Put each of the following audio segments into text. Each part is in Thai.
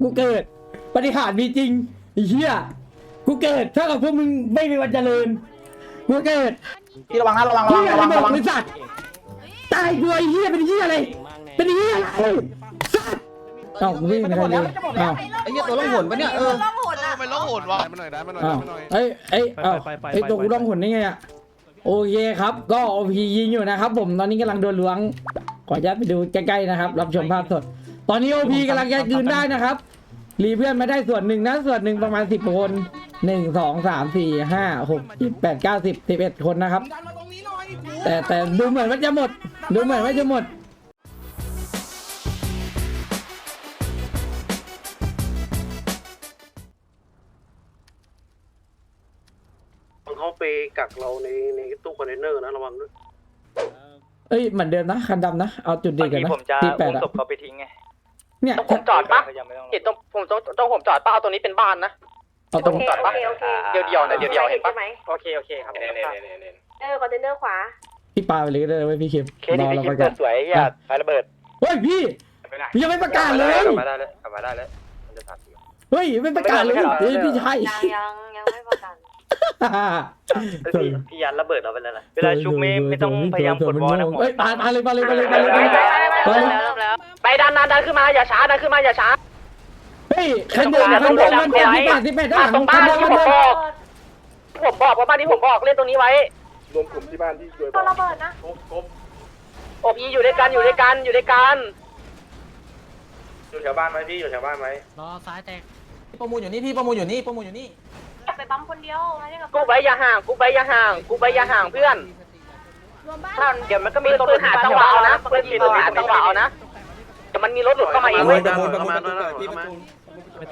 กูเกิดปฏิหารย์มีจริงไอ้เหี้ยกูเกิดถ้ากับพวกมึงไม่มีวันเจริญกูเกิดพี่ระวังนะระวังระเหี้วังยระวังระวังระเบิดบริษัทตายกูไอ้เหี้ยเป็นเหี้ยอะไรเป็นเหี้ยอะไรสัตว์เอ้าวิ่งไปไหนเลยเอ้าไอ้เหี้ยตัวล่องหนปะเนี่ยเออ ต้องโหดเออะอมันร้องโหดวะ ได้มาหน่อยได้มาหน่อยอ้าได้วมาหน่อย เอ้ยเอ้ยเอ้าไปไปไปเอ้ยตัวกูไปต้องหนได้ไงอะโอเคครับ ก็โอพียิงอยู่นะครับ ผมตอนนี้กำลังโดนล้วงขออนุญาตไปดูใกล้ๆนะครับ รับชมภาพสดต อนนี้โอพีกำลังจะกลืนได้นะครับ รีเพื่อนมาได้ส่วนหนึ่งนะส่วนหนึ่งประมาณสิบคนหนึ่งสองสามสี่ห้าหกเจ็ดแปดเก้าสิบสิบเอ็ดคนนะครับ แต่แต่ดูเหมือนว่าจะหมด ดูเหมือนว่าจะหมดเขาไปกักเราในในตู้คอนเทนเนอร์นะระวังด้วย เอ้ยเหมือนเดิมนะคันดำนะ เอาจุดเด่นกันนะผมจะที่แปดอุ้มอะศพเขาไปทิ้งไง เนี่ยต้องผมจอดปะยังไม่ต้องเห็นตรงผมต้องต้องผมจอดปะเอาตรงนี้เป็นบ้านนะ เอาตรงจอดปะโอเคเดียวๆนะเดียวๆเห็นปะ ใช่ไหมโอเคโอเคครับเนี่ยเนี่ยเนี่ยเนี่ยเออคอนเทนเนอร์ขวา พี่ปาไปเลยก็ได้ไว้ยพี่เข็มเคสรที่อพี่เราคิไปมก่เปิอนดสวยอย่าไฟระเบิดเฮ้ยพี่ไปไหนพี่ยังไม่ประกาศเลยกลับมาได้แล้วกลับมาได้แล้วมันจะตัดอยู่เฮ้ยไม่ประกาศเลยเฮ้ยพี่ชายยังยังยังไม่ประกัน พี่พี่ยันระเบิดเราไปแล้วนะเวลาชุบไม่ไม่ต้องพยายามกดวอลนะผมเฮ้ยปาปาเลยปาเลยปาเลยปาเลยไปปาเลยไปไปแล้วไปดันดันดันขึ้นมาอย่าช้าดันขึ้นมาอย่าช้าเฮ้ยคันเดิมคันเดิมคันเดิมที่แปดที่แปดด้านหลังตรงคับ้านเดิมที่ผมบอกผมบอกว่าบ้านที่ผมบอกเล่นตรงนี้ไว้รวมกลุ่มที่บ้านที่โดยบอกระเบิดนะครบครบโอ้พี่อยู่ด้วยกันอยู่ด้วยกันอยู่ด้วยกันอยู่แถวบ้านไหมพี่อยู่แถวบ้านไหมรอซ้ายแตกประมูลอยู่นี่พี่ประมูลอยู่นี่ประมูลอยู่นี่ ไปปั๊มคนเดียวไม่ได้กับกูไปอย่าห่าง กูไปอย่าห่าง กูไปอย่าห่างเพื่อนรวมบ้านถ้าเดี๋ยวมันก็มีตัวปืนหาจังหวะเอานะปืนปืนหาจังหวะเอานะเดี๋ยวมันมีรถหลุดเข้ามาเองเว้ยประมูลประมูลประมูลพี่ประมูล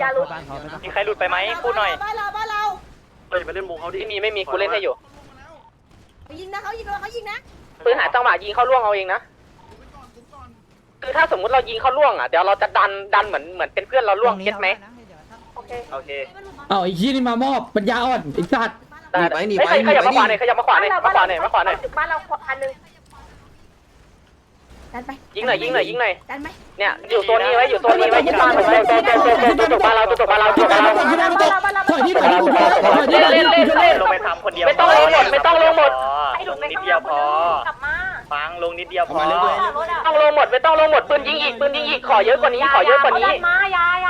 อย่าลุกบ้านเขาไปปะมีใครหลุดไปไหมพูดหน่อยบ้านเราบ้านเราเฮ้ยไปเล่นมุงเขาดิไม่มีไม่มีกูเล่นให้อยู่ยิงนะเขายิงนะเขายิงนะปืนหาจังหวะยิงเข้าล่วงเอาเองนะคือถ้าสมมุติเรายิงเข้าล่วงอะเดี๋ยวเราจะดันดันเหมือนเหมือนเป็นเพื่อนเราล่วงเก็ตไหม โอเคโอเคเอาไอ้ขี้นี่มามอบปัญญาอ่อนไอ้สัตว์ได้เฮ้ยใครขยับมาขวาหน่อยขยับมาขวาหน่อยมาขวาหน่อยมาขวาหน่อยบ้านเราคันหนึ่งดันไปยิงหน่อยยิงหน่อยยิงหน่อยดันไหมเนี่ยอยู่โซนนี้ไว้อยู่โซนนี้ไว้ยึดบ้านไว้ตัวตัวตัวตัวตัวบ้านเราตัวตัวบ้านเราตัวบ้านเราที่ได้ไม่ตกถอยที่ถอยที่กูถอยถอยที่ถอยที่กูถอยลงไปทำคนเดียวไม่ต้องลงหมดไม่ต้องลงหมดให้หลลุดงไปนิดข้างเดียวพอ กลับมาฟังลงนิดเดียวพอรถอะไม่ต้องลงหมดไม่ต้องลงหมดปืนยิงอีกปืนยิงอีกขอเยอะกว่านี้ขอเยอะกว่านี้เขาดันมายายา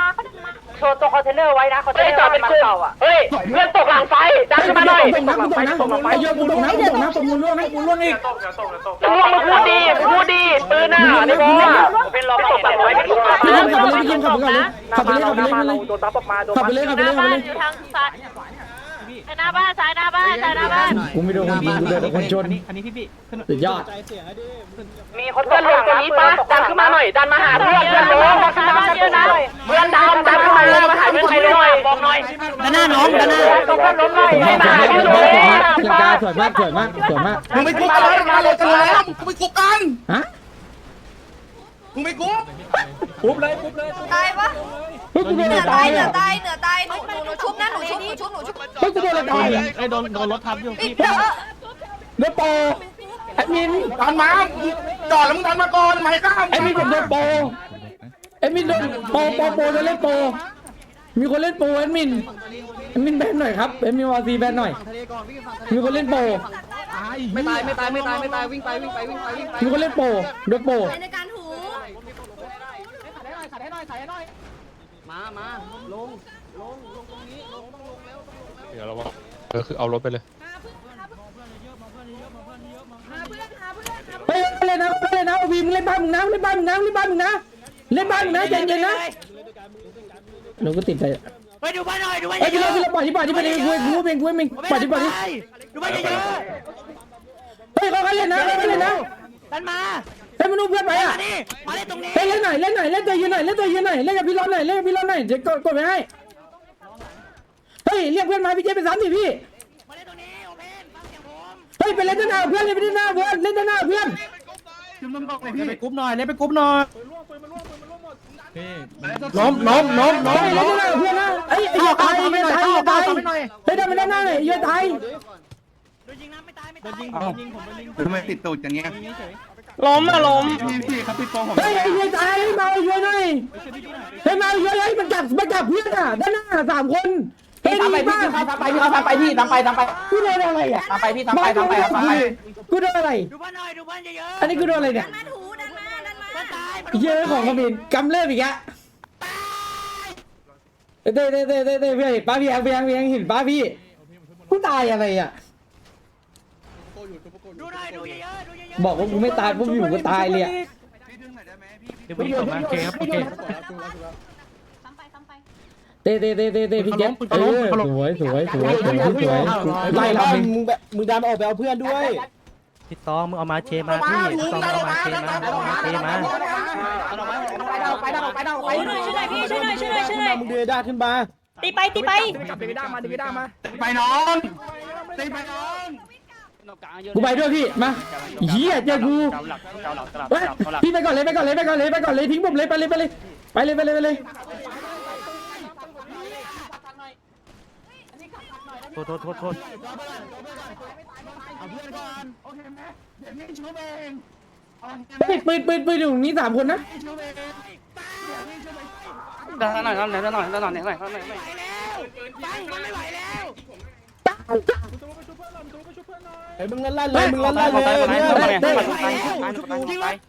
เขาดันมาโชว์ตัวคอนเทนเนอร์ไว้นะคอนเทนเนอร์จอดเป็นกลุ่มเฮ้ยเพื่อนตกหลังไฟดันขึ้นมาหน่อยตกน้ำตกน้ำไอ้โยนกูตกน้ำกูตกน้ำตกมูลล่วงให้กูล่วงอีกตกเดี๋ยวตกเดี๋ยวตกล่วงมึงพูดดีมึงพูดดีปืนน่ะในบอลเป็นรอตกหลังไฟไม่ตกหลังพี่เข็มขับไปเลยพี่เข็มขับไปก่อนเลยขับไปเลยขับไปเลยขับไปเลยโดนตับออกมาโดนขับไปเลยขับไปเลยขับไปเลย ทางซ้ายหน้าบ้านซ้ายหน้าบ้านซ้ายหน้าบ้าน กูไม่โดนคนยิงกูโดนคนชน อันนี้พี่พี่ขึ้นสุดยอด มีคนเพื่อนลงตัวนี้ปะดันขึ้นมาหน่อย ดันมาหาเพื่อนเพื่อนลงดันขึ้นมาเยอะนะเพื่อนดำดันขึ้นมาเลยมาหาเพื่อนใครหน่อยบอกหน่อยด้านหน้าน้องด้านหน้าต้องเพื่อนล้มหน่อยสวยให้มากมาสวยหามากพี่สวยดูมากให้สวยมากสวยมากสวยมากสวยมากมึงไม่กุ๊กกันมาเลยกันแล้วกูไปกุ๊กกันฮะ กูไม่กุ๊กตายปะเฮ้ยกูโดนเหอะไรนือตาตายยเหนือะอตายเหนือตายหนูหนูหนูชุบนะหนูชุบหนูชุบหนูชุบเฮ้ยกูโดนอะไรตายอะไอ้โดนโดนรถทับอยู่อีพี่กเยอะเดือโปแอดมินดันมาจอดแล้วมึงดันมาก่อนไม่กล้าแอดมินผมโดนโปแอดมินโดนโปโปโปโดนเล่นโปมีคนเล่นโปแอดมินแอดมินแบนหน่อยครับแอดมินวอซีแบนหน่อย มีคนเล่นโปไม่ตายไม่ตายไม่ตายไม่ตายวิ่งไปวิ่งไปวิ่งไปวิ่งไปมีคนเล่นโปโดนโปในการ หูมามาลงเดี๋ยวเราว่าเออคือเอารถไปเลยเฮ้ยเล่นนะเล่นนะวีมึงเล่นบ้านมึงนะเล่นบ้านมึงนะเล่นบ้านมึงนะเล่นบ้านมึงนะใจเย็นๆนะเราก็ติดใจไปดูบ้านหน่อยดูบ้านเฮ้ยเยพี่อะเราพี่เราปล่อยที่ปล่อยที่ไปเลยกูกูเองกูเองปล่อยที่ปล่อยที่ดูบ้านเยอะเฮ้ยเขาเล่นนะเขาเล่นนะดันมา เฮ้ยมันดูเพื่อนไปอะนี่มาเล่นตรงนี้เฮ้ยเล่นหน่อยเล่นหน่อยเล่นตัวยืนหน่อยเล่นตัวยืนหน่อยเล่นกับพี่ร้อนหน่อยเล่นกับพี่ร้อนหน่อยเดี๋ยวกดกดไปให้เฮ้ยเรียกเพื่อนมาพี่เจไปซ้ำดิพี่มาเล่นตรงนี้โอเพนฟังเสียงผมเฮ้ยไปเล่นด้านหน้าเพื่อนเล่นไปด้านหน้าเพื่อนเล่นด้านหน้าเพื่อนเล่นไปกรุ๊ปหน่อยเล่นไปกรุ๊ปหน่อยล้มล้มล้มล้มล้มเล่นด้านหน้าเพื่อนนะเฮ้ยอย่าตายอย่าตายอย่าตายเฮ้ยดันไปด้านหน้าหน่อยอย่าตายโดนยิงนะไม่ตายไม่ตายโดนยิงโดนยิงผมโดนยิงทำไมติดตูดอย่างเงี้ย ล้มอะล้มเฮ้ยไอ้เหี้ยตายมาเอาเยอะหน่อยเฮ้ยมาเอาเยอะเลยมันจับมันจับเพื่อนอะด้านหน้าสามคนเฮ้ยตามไปดีพี่มากตามไปพี่เขาตามไปพี่ตามไปตามไปกูโดนอะไรอะตามไปพี่ตามไปตามไปตามไปกูโดนอะไรดูบ้านหน่อยดูบ้านเยอะอันนี้กูโดนอะไรเนี่ยมาถูดันมาดันมาบ้านตายเยอะของกบินกำเริบอีกอะเต้เต้เต้เต้เต้เพื่อนป้าพี่ยังพี่ยังพี่ยังเห็นป้าพี่กูตายอะไรอะดูหน่อยดูเยอะดูเยอะ บอกว่ากูไม่ตายปุ๊บอยู่กูตายเลยอะเดี๋ยวผมส่งมาโอเคครับโอเค ซ้ำไปซ้ำไปเต้เต้เต้เต้เต้พี่แจ๊คเออสวยสวยสวยสวยสวยไล่เรามึงมึงดันออกไปเอาเพื่อนด้วยพี่ตองมึงเอามาเชมาพี่พี่ตองเอามาเชมาเอามาเชมาไปดันออกไปดันออกไปดันออกไปช่วยหน่อยช่วยหน่อยพี่ช่วยหน่อยช่วยหน่อยช่วยหน่อยมึงเดือดด้าขึ้นมาตีไปตีไปกลับไปด้ามาดึงด้ามาไปน้องตีไปน้อง กูไปด้วยพี่มาเฮียเจอกูเฮ้ยพี่ไปก่อนเลยไปก่อนเลยไปก่อนเลยไปก่อนเลยทิ้งผมเลยไปเลยไปเลยไปเลยไปเลยไปเลยโทษโทษโทษโทษเอาเพื่อนก่อนโอเคไหมเดี๋ยวพี่ชูเองโอเคไหมปืนปืนปืนปืนอยู่ตรงนี้สามคนนะพี่ชูเองดันหน่อยดันหน่อยดันหน่อยดันหน่อยดันหน่อยดันหน่อยไหวแล้วปังมันไม่ไหวแล้วเฮ้ย มึงเล่นลั่นเลยมึงเล่นลั่นเลยไหวแล้ว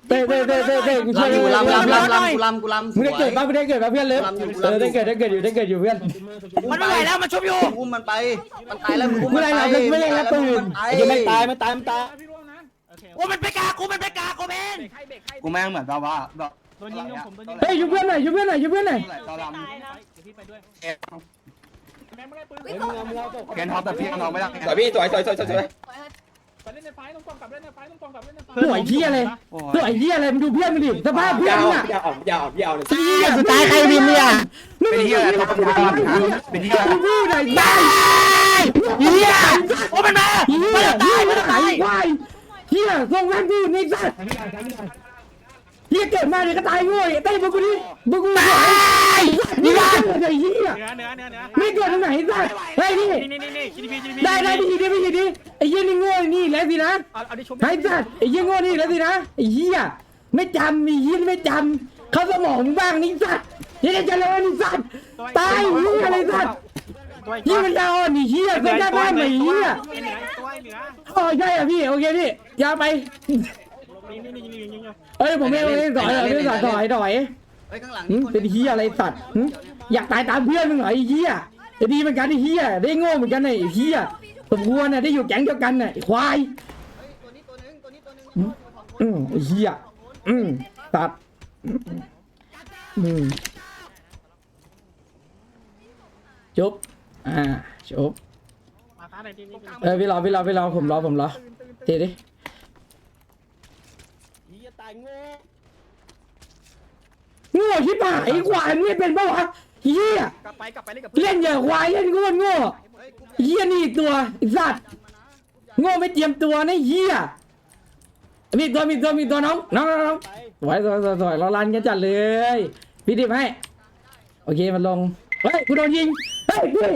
เต้เต้เต้เต้เต้กูช่วยอยู่ลำลำลำลำลำกูลำมึงได้เกิดป่ะมึงได้เกิดป่ะเพื่อนเลิฟเออได้เกิดได้เกิดอยู่ได้เกิดอยู่เพื่อนมันไม่ไหวแล้วมันชุบอยู่อุ้มมันไปมันตายแล้วมึงกูอะไรเราไม่เล่นแล้วปืนยังไม่ตายไม่ตายไม่ตายกูมันไปกากูมันไปกากูเป็นกูแม่งเหมือนแบบว่าแบบโดนยิงโดนผมโดนยิงเฮ้ยยุบเพื่อนหน่อยยุบเพื่อนหน่อยยุบเพื่อนหน่อยตอนลตายนะำเกนท็อปแต่พี่น้องไม่ได้สวยพี่สวยสวยสวยสวย สวยเฮียเลยสวยเฮียเลยมึงดูเพื่อนมึงดิสภาพเพื่อนมึงอะอย่าออกอย่าออกอย่าออกเฮียสุดท้ายใครวินเนี่ยเป็นที่อะไรท็อปเป็นที่อะไรเป็นที่อะไรมึงพูดหน่อยได้เฮียโอ้มันมาเฮียเฮียไม่ได้ขายควายเฮียส่งแม่งพูดนี่สัตว์เฮียเกิดมาเนี่ยก็ตายโง่ไอ้เต้มึงกูดิมึงกูตายนี่ว่าไอ้เฮียเนื้อเนื้อเนื้อเนื้อไม่เกิดตรงไหนสัตว์เฮ้ยนี่นี่นี่นี่คิดพี่คิดพี่ได้ได้พี่ดิพี่ดิไอ้เหี้ยนี่โง่นี่แล้วสินะเอาดิชุบไอ้สัตว์ไอ้เหี้ยโง่นี่แล้วสินะไอ้เหี้ยไม่จำไอ้เหี้ยไม่จำเขาสมองมึงบ้างนี่สัตว์เหี้ยเจริญนี่สัตว์ตายเหี้ยอะไรสัตว์เหี้ยมันยาวอ่อนนี่เหี้ยเส้นได้บ้านไหนเหี้ยเนื้อตัวเนื้ออ๋อใช่อะพี่โอเคพี่ยาวไปนี่นี่นี่นี่นี่เอ้ยผมไม่เอาเลยถอยเลยถอยถอยถอยเฮ้ยข้างหลังหึเป็นเหี้ยอะไรสัตว์หึอยากตายตามเพื่อนมึงเหรอไอ้เหี้ยจะดีเหมือนกันไอ้เหี้ยได้โง่เหมือนกันไอ้เหี้ย สมควรน่ะได้อยู่แก๊งเดียวกันน่ะไอ้ควายตัวนี้ตัวนึงตัวนี้ตัวนึงอืมไอ้เหี้ยอืมตัดอืมจบอ่าจบมาท้าหน่อยดิเออพี่รอพี่รอพี่รอผมรอผมรอเทีดิเฮียตายโง่โง่ชิบหายไอ้ควายมึงไม่เป็นปะวะเหี้ยกลับไปกลับไปเล่นกับเล่นอย่าควายเล่นโง่โง่ เหี้ยนี่อีกตัวไอ้สัตว์โง่ไม่เตรียมตัวนะเหี้ยมีตัวมีตัวมีตัวน้องน้องน้องน้องสวยสวยสวยสวยเราลันกันจัดเลยพี่ดิบให้โอเคมันลงเฮ้ยกูโดนยิงเฮ้ยพี่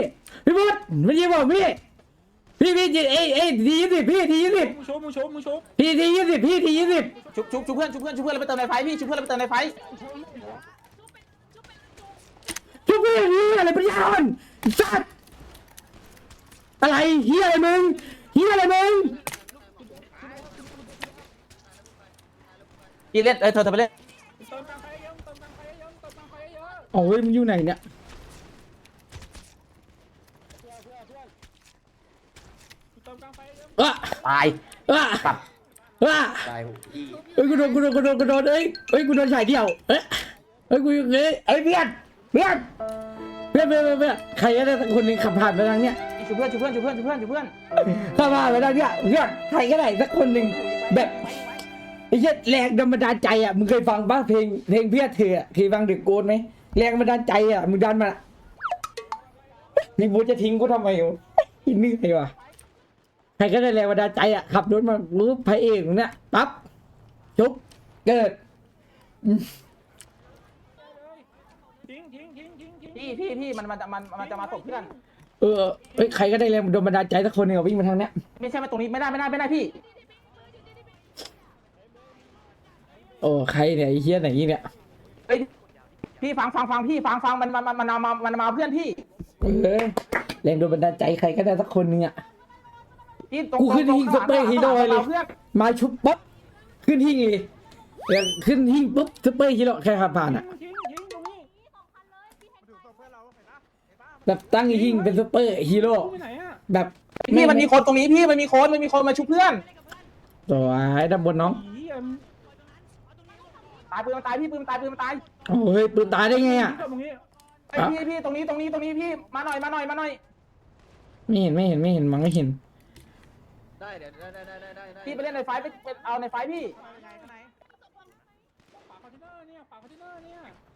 พี่พุทธมันยิงบอกพี่พี่พี่จีเอ้ยเอ้ยทียี่สิบพี่ทียี่สิบมึงชุบมึงชุบมึงชุบพี่ทียี่สิบพี่ทียี่สิบชุบชุบชุบเพื่อนชุบเพื่อนชุบเพื่อนแล้วไปเติมในไฟพี่ชุบเพื่อนแล้วไปเติมในไฟชุบพี่เฮียอะไรปัญญาอ่อนสัตว์ อะไรเฮียอะไรมึงเฮียอะไรมึงพี่เล่นเออเธอเธอไปเล่นโอ้ยมึงอยู่ไหนเนี่ยอะตายอะอะตายเฮ้ยกูโดนกูโดนกูโดนกูโดนเอ้ยเฮ้ยกูโดนฉายเดียวเอ้ยเฮ้ยกูเฮ้ยเอ้ยเพื่อนเพื่อนเพื่อนเพื่อนเพื่อนเพื่อนใครก็ได้สักคนหนึ่งขับผ่านไปทางเนี้ย ชุบเพื่อนชุบเพื่อนชุบเพื่อนชุบเพื่อนชุบเพื่อนขับผ่านไปทางเนี้ยเพื่อนใครก็ได้สักคนหนึ่งแบบไอ้เหี้ยแรงดันบันดาลใจอะมึงเคยฟังป่ะเพลงเพลงเพื่อเธออะเคยฟังเด็กโกนไหมแรงบันดาลใจอะมึงดันมานี่บูจะทิ้งกูทำไมวะอินนี่ไงวะใครก็ได้แรงบันดาลใจอะขับรถมารู้พระเอกเนี่ยปั๊บจุ๊บเกิดทิ้งทิ้งทิ้งทิ้งทิ้งพี่พี่พี่มันมันมันมันจะมาตบเพื่อน เออเฮ้ยใครก็ได้แรงบันดาลใจสักคนหนึ่งอะวิ่งมาทางเนี้ยไม่ใช่มาตรงนี้ไม่ได้ไม่ได้ไม่ได้พี่ โอ้ใครเนี่ยไอ้เฮียไหนเนี่ยพี่ฟังฟังฟังพี่ฟังฟังมันมันมันมันเอามามันเอามาเพื่อนพี่เออแรงโดนบันดาลใจใครก็ได้สักคนหนึงอะ พี่ตรงกูขึ้นตรงหิ้งซุปเปอร์ฮีโร่เลย เพื่อนมาชุบป๊บขึ้นหิ้งเลยเดี๋ยวขึ้นหิ้งปุ๊บซุปเปอร์ฮีโร่แค่ขับผ่านอะ แบบตั้งหิ้งเป็นซุปเปอร์ฮีโร่แบบพี่มันมีคนตรงนี้พี่มันมีคนมันมีคนมาชุบเพื่อนตัวไอ้ด้านบนน้องตายปืนมันตายพี่ปืนมันตายปืนมันตายโอ้ยปืนตายได้ไงอะไอ้ยพี่พี่ตรงนี้ตรงนี้ตรงนี้พี่มาหน่อยมาหน่อยมาหน่อยไม่เห็นไม่เห็นไม่เห็นมังไม่เห็นพี่ไปเล่นในไฟไปไปเอาในไฟพี่เออ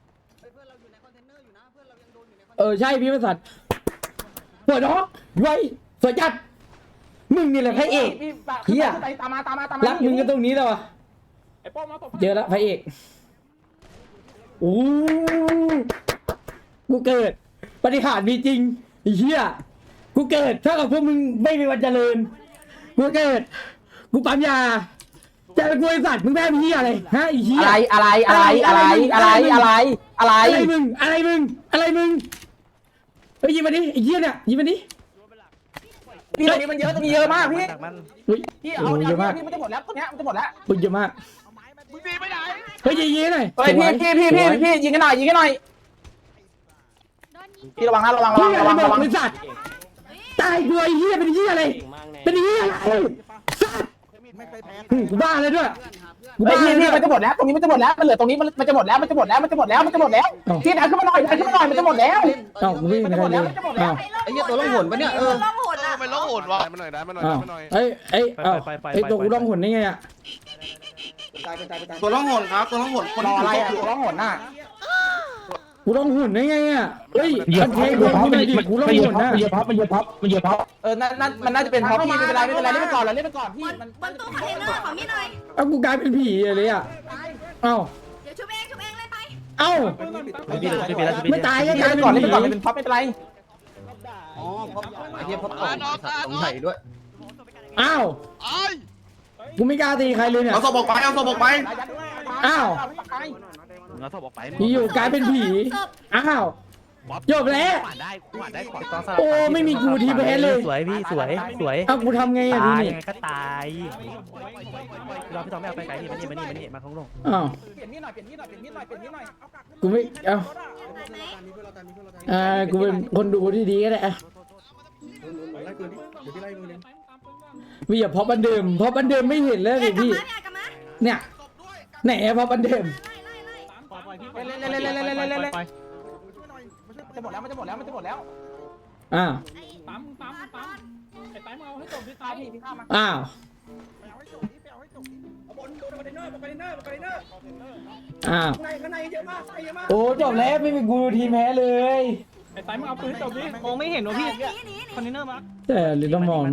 ใช่พี่ประสัทหัวน้องไว้สวยจัด มึงนี่แหละพระเอกพี่เหี้ยขึ้นไปตามมาตามมาตามมารักมึงก็ตรงนี้แล้ววะเจอแล้วพระเอกโอ้กูเกิด ปฏิหารย์มีจริงไอ้เหี้ย กูเกิดถ้ากับพวกมึงไม่มีวันเจริญ กูเกิด กูปั๊มยาเจอกูไอ้สัตว์มึงแม่พี่อะไรฮะไอ้เหี้ยอะไรอะไรอะไรอะไรอะไรอะไรอะไรมึงอะไรมึงอะไรมึง เฮ้ยยิงมาดิไอ้เหี้ยเนี่ยยิงมาดิพี่ตรงนี้มันเยอะตรงนี้เยอะมากพี่ดักมันอุ้ยพี่โอ้เอาโหเอาเยอะมากพี่มันจะหมดแล้วตรงเนี้ยมันจะหมดแล้วอุ้ยเยอะมากเฮ้ยยิงยิงหน่อยเฮ้ยพี่พี่พี่พี่สวยพี่ยิงกันหน่อยยิงกันหน่อยพี่ระวังนะระวังระวัเหี้งยระระวังเบิดระวังบริษัทตายกูไอ้เหี้ยเป็นเหี้ยอะไรเป็นเหี้ยอะไรสัตว์อืมกูบ้าเลยด้วยกูเฮ้ยบ้าพี่เลยพี่ด้วย มันจะหมดแล้วตรงนี้มันจะหมดแล้วมันเหลือตรงนี้มันมันจะหมดแล้วมันจะหมดแล้วมันจะหมดแล้วมันจะหมดแล้วมันจะหมดแล้วเอ้าพี่ดันขึ้นมาหน่อยดันขึ้นมาหน่อยมันจะหมดแล้วเอ้ากูวิ่งไม่ได้เลยเอ้าไอ้เหี้ยตัวล่องหนปะเนี่ยเออล่องหนอะมันร้องโหดวะมาหน่อยได้มาหน่อยเอ้ามาหน่อยเอ้ยเอ้ยเอ้าเอ้ยตัวกูร้องหุ่นได้ไงอะตัวล่องหนครับตัวล่องหนคนรอที่อะไรถืออะตัวร้องหนน่ะ กูร้องหุ่นได้ไงอะเฮ้ยมันเทกูกูหน่อยดิกูร้องหุ่นนะเออนั่นนั่นมันน่าจะเป็นเพราะพี่ไม่เป็นไรไม่เป็นไรเล่นไปก่อนเลยเล่นไปก่อนพี่มันบนตู้คอนเทนเนอร์ของนี่หน่อย เอ้ากูกลายเป็นผีเลยอะเอ้าเดี๋ยวชุบเองชุบเองเลยไป เอ้าไม่ปีแล้วไม่ปีแล้วไม่ตายก็เล่นกลายไปเป็นก่อนเล่นผีไปก่อนเป็นเพราะไม่เป็นไรอ๋อเพราะไอ้เหี้ยเพราะต่อสงสัยด้วยอ้าวกูไม่กล้าตีใครเลยเนี่ยเอาศพออกไปเอาศพออกไป อ้าว เราสอบออกไปอยู่ๆกลายเป็นผี อ้าวจบแล้ว ขวานได้ขวานได้ขวานโอ้ไม่มีกูทีแพ้เลยสวยพี่สวยสวยเอ้ากูทำไงอะดูตายนี่ยังไงก็ตายรอพี่ตอมไม่เอาไปไกลนี่มานี่มานี่มานี่มาข้างลงอ้าวเปลี่ยนมีดหน่อย เปลี่ยนมีดหน่อย เปลี่ยนมีดหน่อย เปลี่ยนมีดหน่อยกูไม่เอ้าไหนอ่ากูเป็นคนดูที่ดีก็ได้อะพี่อย่าพอบันเดิมพอบันเดิมไม่เห็นแล้วเอ้ดิยกลับพี่มาเนี่ยกลับมาเนี่ยไหนอะพอบันเดิมไล่ไล่ไล่ เล่นเล่นเล่นเล่นเล่นเล่นเล่นเล่นจะหมดแล้วมันจะหมดแล้วมันจะหมดแล้วอ้าวปั๊มปั๊มปั๊มตายพี่พี่ข้ามาอ้าวอ้าวโอ้จบแล้วไม่มีกูทีมแพ้เลยมองไม่เห็นวะพี่หนีหนีคอนเทนเนอร์มาแต่ลิลมอง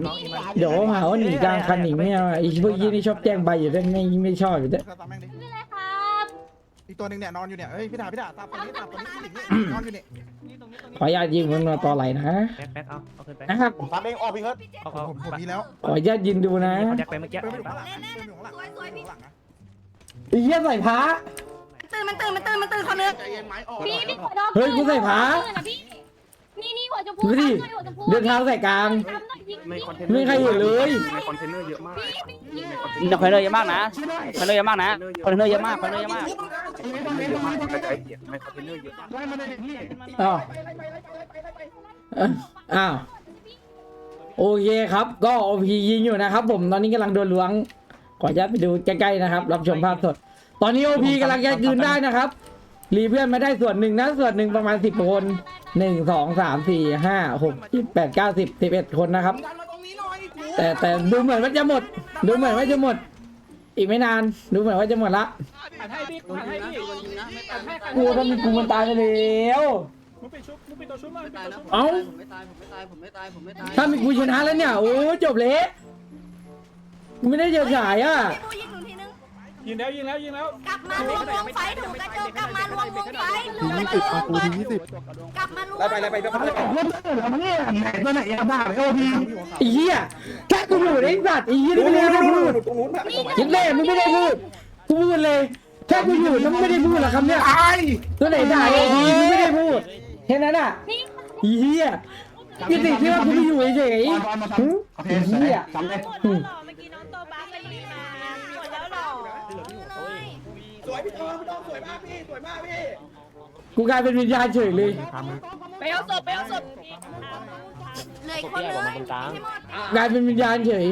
เดี๋ยวหาว่าหนีกลางคันหนีไม่เอาไอ้พวกยี่นี่ชอบแจ้งใบอยู่ด้วยไม่ไม่ชอบอยู่ด้วยตามแม่งดินี่เลยครับ อีกตัวหนึ่งเนี่ยนอนอยู่เนี่ยเอ้ยพี่ดาพี่ดาตามตัวนี้ตามตัวนี้ผู้หญิงเนี่ยนอนอยู่เนี่ยขออนุญาตยิงมันมาต่อไหลนะแบ็คแบ็คเอาเอาขึ้นไปนะครับ ผมตามเองออกพี่เฮิร์ตเอาผเอามผมมีแล้วขออนุญาตยิงดูนะเขาแจ็คไปเมื่อกี้เดินไปอยู่ข้างหลังเล่นเล่นเดินอยู่ข้างหลังสวยสวยพี่ข้างหลังนะไอ้เหี้ยใส่ผ้าตื่นมันตื่นมันตื่นมันตื่นคนนึงใจเย็นไม้ออกพี่พี่หัวดอกเฮ้ยกูใส่ผ้า นี่นี่หัวชมพูดูดิทำหน่อยหัวชมพูเดินเท้าใส่กลางทำหน่อยยิงในยิงคอนเทนไม่เนอร์มีใครเห็นเลย ในคอนเทนเนอร์เยอะมากยิงในยิงคอนเทนคอนเทนเนอร์เยอะมากนะคอนเทนเนอร์เยอะมากนะคอนเทนเนอร์เยอะมากคอนเทนเนอร์เยอะมากกระจายเสียงในคอนเทนเนอร์เยอะมากอ้าวเอ้าอ้าวโอเคครับ ก็โอพียิงอยู่นะครับ ผมตอนนี้กำลังโดนล้วง ขออนุญาตไปดูใกล้ๆนะครับ รับชมภาพสด ตอนนี้โอพีกำลังจะคืนได้นะครับ รีเพื่อนมาได้ส่วนหนึ่งนะ ส่วนหนึ่งประมาณสิบคนหนึ่งสองสามสี่ห้าหกเจ็ดแปดเก้าสิบสิบเอ็ดคนนะครับแต่แต่ดูเหมือนว่าจะหมด ดูเหมือนว่าจะหมด อีกไม่นาน ดูเหมือนว่าจะหมดละกูถ้ามีกูมันตายไปแล้วเอ้าถ้ามีกูชนะแล้วเนี่ย โอ้จบเละกูไม่ได้เจอฉายอะ พี่บูยิงหนูทีนึง ยิงแล้วยิงแล้วยิงแล้วกลับมารวมวงไฟถูกกระจกกลับมารวมวงไฟถูกกระจกกลับมารวมไปไปไปไปไปตัวไหนยาบ้าเลยโอ้พี่ไอ้เหี้ยแค่กูพูดไอ้สัตว์ไอ้เหี้ยนี่ไม่ได้พูดตรงนู้นแบบคิดเล่มึงไม่ได้พูดกูพูดเลยแค่กูอยู่น้ำไม่ได้พูดหรอกคำเนี้ยตายตัวไหนด่าโอพีกูไม่ได้พูดแค่นั้นอะอีเหี้ยยี่ติที่ว่ากูไม่อยู่เฉยบอลบอลมาๆหึทำโอเคอีเหี้ย วยมากพี่สวยมากพี่กูกลายเป็นวิญญาณเฉยเลยไปเอาศพไปเอาศพเลยคนเลยกลายเป็นวิญญาณเฉย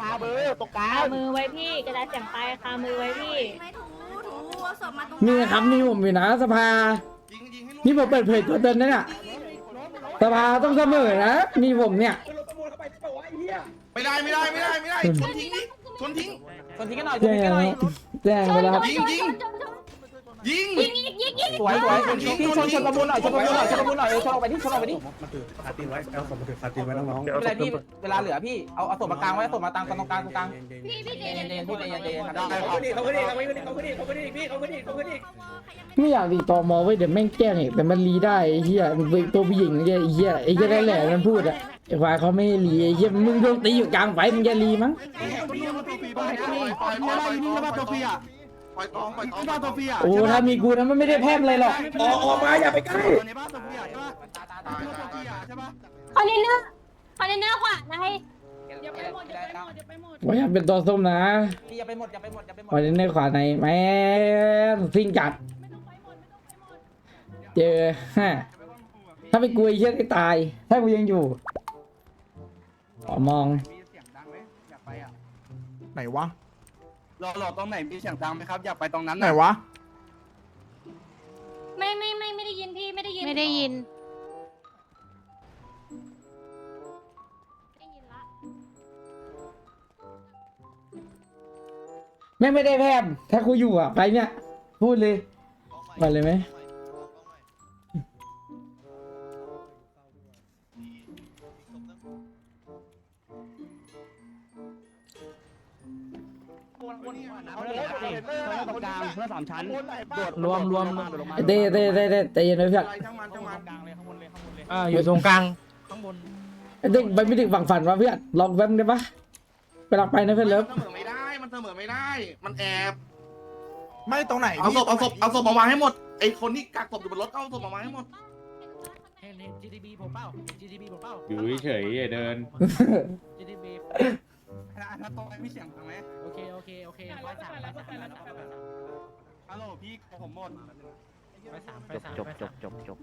คาเบอร์ตกกลางคามือไว้พี่กระดาษแจ่มไปคามือไว้พี่ไม่ถูถูเอาศพมาตรงนี่ครับนี่ผมอยู่นะสภา นี่ผมเปิดเผยตัวตนนะเนี่ยสภาต้องเสมอนะนี่ผมเนี่ยไม่ได้ไม่ได้ไม่ได้ไม่ได้ชนทิ้งดิชนทิ้งคนทิ้งกันหน่อยแจ้งแล้วแจ้งไปแล้วครับ ยิงยิง ยิงยิงยิงยิงยิงสวยสวยพี่ชนชนประมูลหน่อยชนประมูลหน่อยชนประมูลหน่อยเออชนออกไปที่ชนออกไปที่มันถือคาตีนไว้เอาสมถือคาตีนไว้น้องไม่เป็นไรพี่เวลาเหลือพี่เอาเอาศพมากลางไว้เอาศพมาตังตรงกลางตรงกลางพี่พี่เจเย็นนเย็นพี่ใจเย็นใจเย็นได้เขาขึ้นอีกเขาขึ้นอีกเขาขึ้นอีกเขาขึ้นอีกเขาขึ้นอีกพี่เขาขึ้นอีกเขาขึ้นอีกไม่อยากตีตอมอไว้เดี๋ยวแม่งแกล้งอีกแต่มันรีได้ไอ้เหี้ยมันเป็นตัวผู้หญิงไอ้เหี้ยไอ้เหี้ยไอ้เหี้ยได้แหละมันพูดอะไอ้ควายเขาไม่ให้รีไอ้เหี้ยมึงโดนตีอยู่กลางไฟมึงจะรีมั้งปล่อยปล่อยปล่อยปล่อยนี่มาตัวฟรีอะปล่อย ตองปล่อยตองมาตัวฟรีอะโอ้ถ้ามีกูนะมันไม่ได้แพร่มเลยหรอกออกออกมาอย่าไปใกล้ในบ้านตัวฟรีอะใช่ปะตัวฟรีอะใช่ปะคอนเทนเนอร์คอนเทนเนอร์ขวาในอย่าไปหมดอย่าไปหมดอย่าไปหมดว่าอยากเป็นตัวส้มนะพี่อย่าไปหมดอย่าไปหมดอย่าไปหมดวันนี้ในขวาในแม่งซิ่งจัดเจอฮะถ้าไปกลัวไอ้เหี้ยได้ตาย ถ้ากูยังอยู่ขอมองมีเสียงดังไหมอยากไปอะไหนวะ รอรอตรงไหนมีเสียงดังไหมครับ อยากไปตรงนั้นไหนวะ ไม่ไม่ไม่ไม่ได้ยินพี่ไม่ได้ยินไม่ได้ยิน ได้ยินละแม่งไม่ได้แพร่มถ้ากูอยู่อะไปเนี่ย พูดเลยมาเลยไหมตรางเพื่อสามชั้นรวมรวมเต้เต้เต้เต้ใจเย็นไว้เพื่อนช่างมันช่างมันอ่าอยู่ตรงกลางไอ้เต้ไปไม่ถึงฝั่งฝันวะเพื่อนลองแป๊บได้ปะไปลองไปนะเพื่อนเลิฟเสมอไม่ได้มันเสมอไม่ได้ มันแอบ ไม่ตรงไหนเอาศพเอาศพเอาศพมาวางให้หมดไอคนที่กักศพอยู่บนรถเอาศพมาวางให้หมดเห็นเห็น GTB ผมเป้า GTB ผมเป้าอยู่เฉยๆอย่าเดิน GTB ถ้าตรงไหนมีเสียงดังไหมโอเคโอเคโอเคไฟสามไฟสามไฟสาม ฮัลโหลพี่ผมหมดไฟสามไฟสามจบจบจบจบ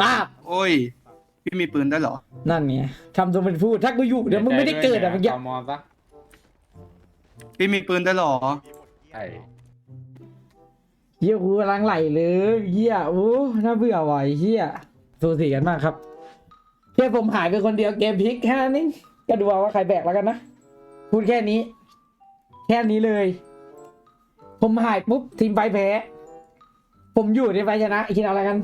ป้าบโอ้ย พี่มีปืนได้เหรอ นั่นไงทำตัวเป็นพูดถ้ากูอยู่เดี๋ยวมึงไม่ได้เกิดอะเมื่อกี้ตมอซะพี่มีปืนได้เหรอ ใช่เฮียกูกำลังไหลเลยเฮียโอ้น่าเบื่อว่ะไอ้เฮียสูสีกันมากครับแค่ผมหายไปคนเดียวเกมพลิกแค่นั้นเองก็ดูเอาว่าใครแบกแล้วกันนะพูดแค่นี้ แค่นี้เลย ผมหายปุ๊บทีมไปแพ้ ผมอยู่ในไฟชนะคิดเอาอะไรกัน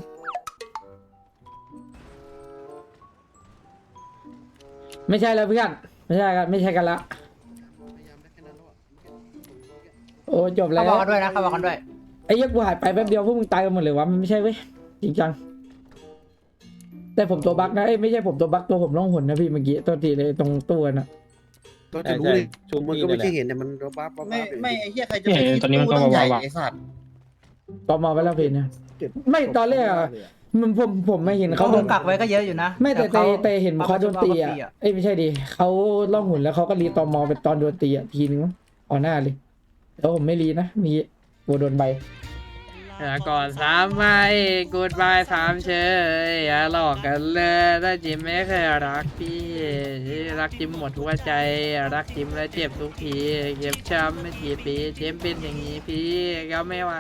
ไม่ใช่แล้วเพื่อน ไม่ใช่กันไม่ใช่กันละ โอ้จบแล้วเขาบอกกันด้วยนะเขาบอกกันด้วย ไอ้เหี้ยกูหายไปแป๊บเดียวพวกมึงตายกันหมดเลยวะมันไม่ใช่เว้ยจริงจัง แต่ผมตัวบั๊กนะเอ้ยไม่ใช่ผมตัวบั๊กตัวผมล่องหนนะพี่เมื่อกี้ตัวทีเลยตรงตัวน่ะ ตัวจะรู้ดิมันก็ไม่ใช่เห็นแต่มันรบ้าบ้าไม่ไม่ไอ้เหี้ยใครจะเนี่ยตอนนี้มันก็วาวไอ้สัตว์ตอมอไปแล้วเพนนะไม่ตอนแรกอะมันผมผมไม่เห็นเขาเขาโดโดนนกักไว้ก็เยอะอยู่นะไม่แต่แต่แต่เห็นเขาโดนตีอะฟรีอะเอ้ยไม่ใช่ดิเขาล่องหุ่นแล้วเขาก็รีตอมอเป็นตอนโดนตีอะทีนึงมั้งอ๋อหน้าเลยแล้วผมไม่รีนะมีโบโดนใบ ก่อนสามไม่กูดบายสามเชยอย่าหลอกกันเลยถ้าจิมไม่เคยรักพี่ รักจิมหมดหัวใจ รักจิมแล้วเจ็บทุกทีเก็บช้ำไม่กี่ปีเจมเป็นอย่างนี้พี่ก็ไม่ไหว